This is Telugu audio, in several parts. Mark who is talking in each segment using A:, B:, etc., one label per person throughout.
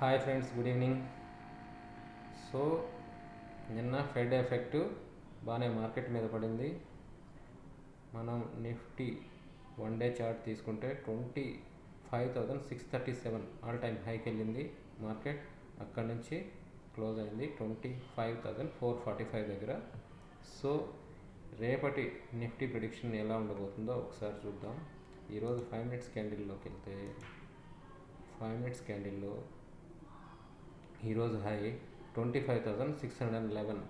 A: Hi friends good evening so నిన్న ఫెడ్ ఎఫెక్ట్ బాగానే మార్కెట్ మీద పడింది. మనం నిఫ్టీ వన్ డే చార్ట్ తీసుకుంటే twenty five thousand six thirty seven all time హైకి వెళ్ళింది మార్కెట్ అక్కడ నుంచి క్లోజ్ అయింది twenty five thousand four forty five దగ్గర. సో రేపటి నిఫ్టీ ప్రిడిక్షన్ ఎలా ఉండబోతుందో ఒకసారి చూద్దాం. ఈరోజు ఫైవ్ మినిట్స్ క్యాండిల్లోకి వెళ్తే ఫైవ్ మినిట్స్ క్యాండిల్లో ఈరోజు high twenty five thousand six hundred and eleven.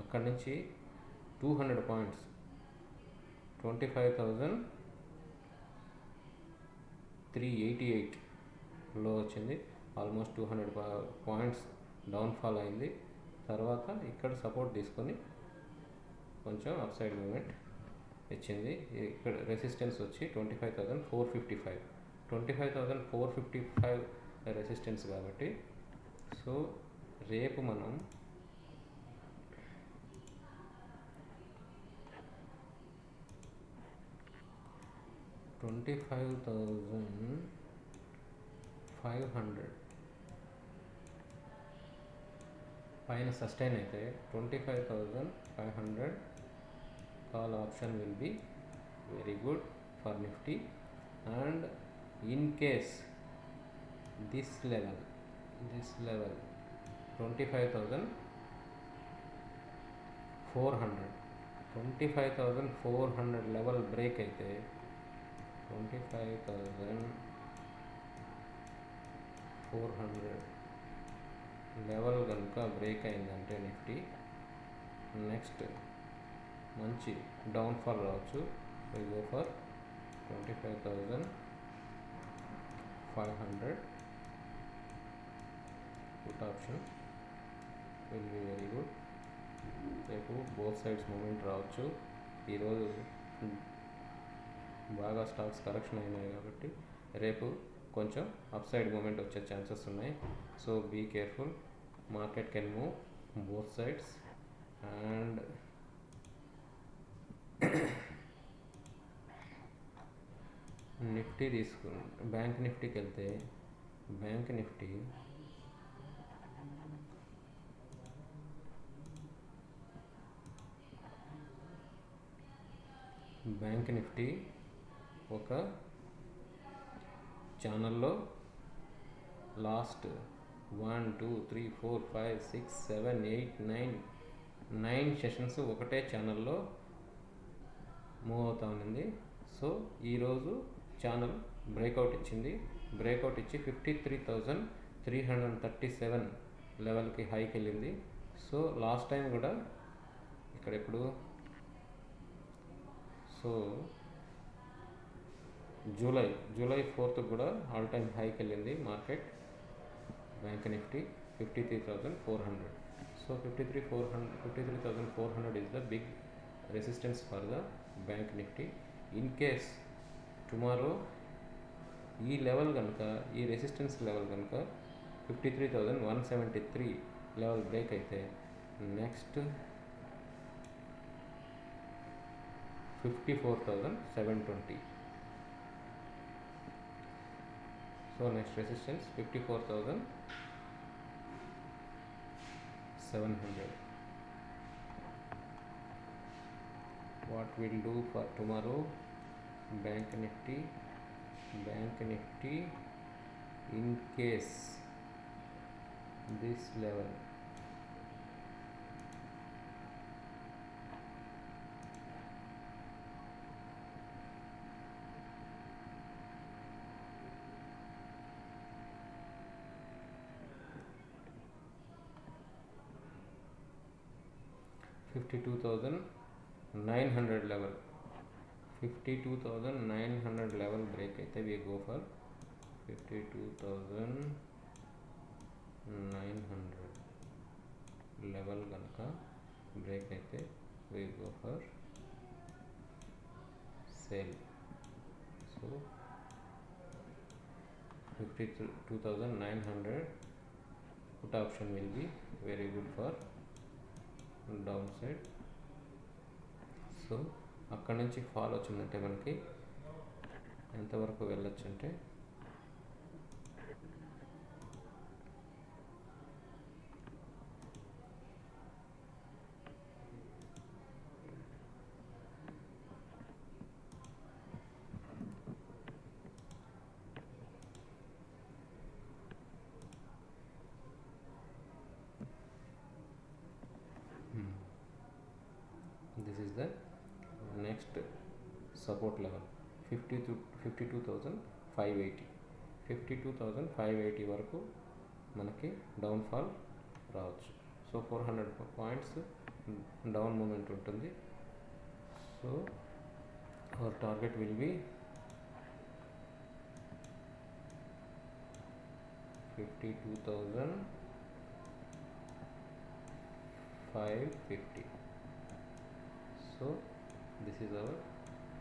A: అక్కడి నుంచి two hundred points. Twenty five thousand three eighty ఎయిట్లో వచ్చింది. Almost two hundred points downfall అయింది. తర్వాత ఇక్కడ సపోర్ట్ తీసుకొని కొంచెం అప్ సైడ్ మూమెంట్ ఇచ్చింది. ఇక్కడ రెసిస్టెన్స్ వచ్చి twenty five thousand four fifty five. Twenty five thousand four fifty five resistance కాబట్టి సో రేపు మనం twenty five thousand five hundred పైన సస్టైన్ అయితే twenty five thousand five hundred call option will be very good for Nifty and in case this level this level twenty five thousand four hundred twenty five thousand four hundred level break అయితే twenty five thousand four hundred level కనుక బ్రేక్ అయిందంటే నిఫ్టీ నెక్స్ట్ మంచి డౌన్ఫాల్ రావచ్చు. Will for twenty five thousand five hundred put option will be very good. రేపు బోత్ సైడ్స్ మూమెంట్ రావచ్చు. ఈరోజు బాగా స్టాక్స్ కరెక్షన్ అయినాయి కాబట్టి రేపు కొంచెం అప్ సైడ్ మూమెంట్ వచ్చే ఛాన్సెస్ ఉన్నాయి. So be careful market can move both sides and Nifty తీసుకు బ్యాంక్ నిఫ్టీకి వెళ్తే బ్యాంక్ నిఫ్టీ బ్యాంక్ నిఫ్టీ ఒక ఛానల్లో last one two three four five six seven eight nine nine sessions ఒకటే ఛానల్లో మూవ్ అవుతా ఉంది సో ఈరోజు ఛానల్ బ్రేక్అవుట్ ఇచ్చింది. బ్రేక్అవుట్ ఇచ్చి fifty three thousand three hundred thirty seven లెవెల్కి హైకి వెళ్ళింది సో లాస్ట్ టైం కూడా ఇక్కడ ఇప్పుడు సో జూలై జూలై ఫోర్త్ కూడా ఆల్ టైమ్ హైకి వెళ్ళింది market. Bank Nifty fifty three thousand four hundred. So fifty three four hundred fifty three thousand four hundred is the big resistance for the bank Nifty in case tomorrow ఈ లెవెల్ కనుక ఈ రెసిస్టెన్స్ లెవెల్ కనుక fifty three thousand one seventy three level break అయితే next fifty four thousand seven twenty so next resistance 54700 what we'll do for tomorrow bank nifty bank nifty in case this level fifty two thousand nine hundred level fifty two thousand nine hundred level break అయితే we go for fifty two thousand nine hundred level కనుక బ్రేక్ అయితే we go for down side so అక్కడ నుంచి ఫాల్ వచ్చిందంటే మనకి ఎంతవరకు వెళ్ళొచ్చు అంటే is the next support level fifty two fifty two thousand five eighty fifty two thousand five eighty వరకు మనకి డౌన్ఫాల్ రావచ్చు. So four hundred points down moment ఉంటుంది. So our target will be fifty two thousand five fifty so this is our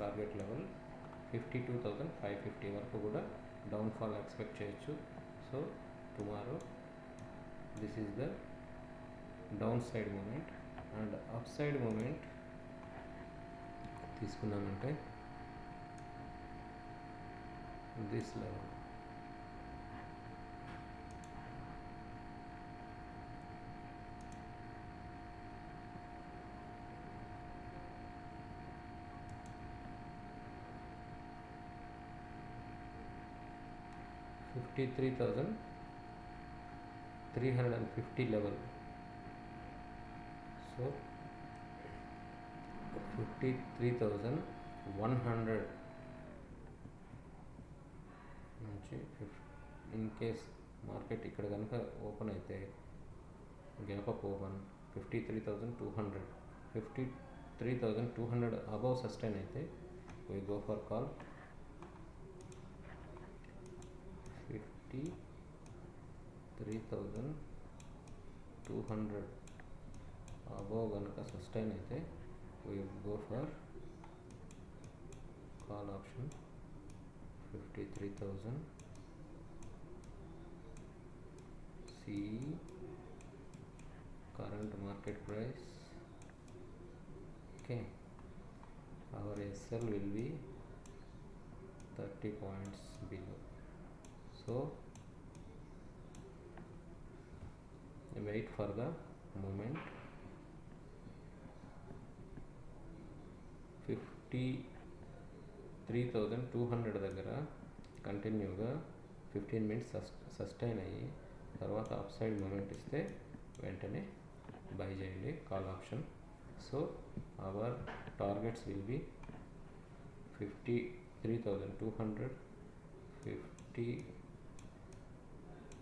A: target level fifty two thousand five fifty వరకు కూడా డౌన్ఫాల్ ఎక్స్పెక్ట్ చేయొచ్చు. So tomorrow this is the down side moment and up side moment తీసుకున్నామంటే this level fifty three thousand three hundred and fifty level so fifty three thousand one hundred నుంచి ఫిఫ్ ఇన్ కేస్ మార్కెట్ ఇక్కడ కనుక ఓపెన్ అయితే gap up open fifty three thousand two hundred fifty three thousand two hundred above sustain అయితే we go for call fifty three thousand two hundred above కనుక సస్టైన్ అయితే we go for call option fifty three thousand see current market price okay our SL will be thirty points below so wait for the moment fifty three thousand two hundred దగ్గర కంటిన్యూగా ఫిఫ్టీన్ మినిట్స్ సస్ సస్టైన్ అయ్యి తర్వాత అప్ సైడ్ మూమెంట్ ఇస్తే వెంటనే బై చేయండి. Call option so our targets will be fifty three thousand two hundred fifty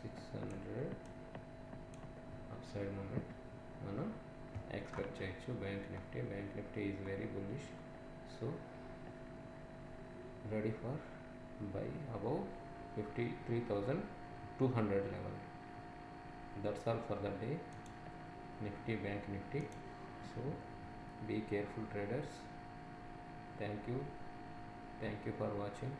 A: 600 upside moment మనం ఎక్స్పెక్ట్ చేయొచ్చు bank Nifty bank Nifty is very bullish so ready for buy above fifty three thousand two hundred level that's all for the day Nifty bank Nifty so be careful traders thank you thank you for watching